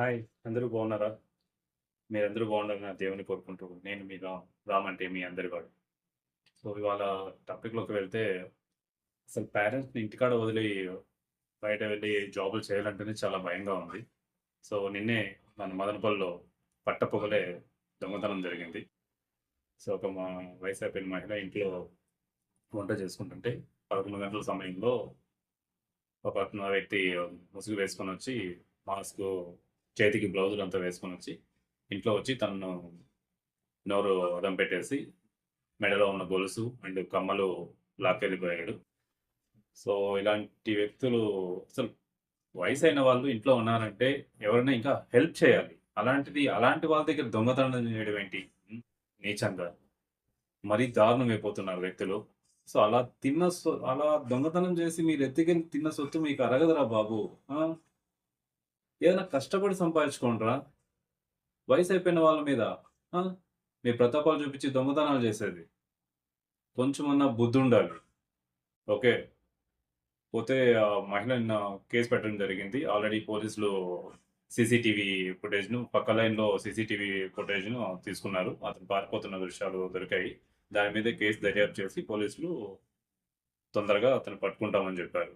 Hi! అందరూ బాగున్నారా? మీరందరూ బాగున్నారు నా దేవుని కోరుకుంటూ, నేను మీ రామ్. రామ్ అంటే మీ అందరి వాడు. సో, ఇవాళ టాపిక్‌లోకి వెళ్తే, అసలు పేరెంట్స్‌ని ఇంటికాడ వదిలి బయట వెళ్ళి జాబులు చేయాలంటేనే చాలా భయంగా ఉంది. సో, నిన్నే మన మదనపల్లిలో పట్టపొగలే దొంగతనం జరిగింది. సో, ఒక మా వయసు అయిపోయిన మహిళ ఇంట్లో వంట చేసుకుంటుంటే 11 గంటల సమయంలో ఒక వ్యక్తి ముసుగు వేసుకొని వచ్చి మాస్కు, చేతికి బ్లౌజులు అంతా వేసుకొని వచ్చి ఇంట్లో వచ్చి తనను నోరు అదం పెట్టేసి, మెడలో ఉన్న గొలుసు అండ్ కమ్మలు లాక్కెళ్ళిపోయాడు. సో, ఇలాంటి వ్యక్తులు అసలు వయసు అయిన వాళ్ళు ఇంట్లో ఉన్నారంటే ఎవరైనా ఇంకా హెల్ప్ చేయాలి. అలాంటిది అలాంటి వాళ్ళ దగ్గర దొంగతనం చేయడం ఏంటి? నీచంగా. మరీ దారుణమైపోతున్నారు వ్యక్తులు. సో, అలా తిన్న అలా దొంగతనం చేసి మీరు ఎత్తికెళ్ళి తిన్న సొత్తు మీకు అరగదురా బాబు. ఏదైనా కష్టపడి సంపాదించుకోండిరా. అయిపోయిన వాళ్ళ మీద మీ ప్రతాపాలు చూపించి దొంగతనాలు చేసేది. కొంచెమన్నా బుద్ధుండాలి. ఓకే. పోతే ఆ మహిళ నిన్న కేస్ పెట్టడం జరిగింది. ఆల్రెడీ పోలీసులు సీసీటీవీ ఫుటేజ్‌ను పక్క లైన్‌లో సీసీటీవీ ఫుటేజ్‌ను తీసుకున్నారు. అతను పారిపోతున్న దృశ్యాలు దొరికాయి. దాని మీద కేసు దర్యాప్తు చేసి పోలీసులు తొందరగా అతను పట్టుకుంటామని చెప్పారు.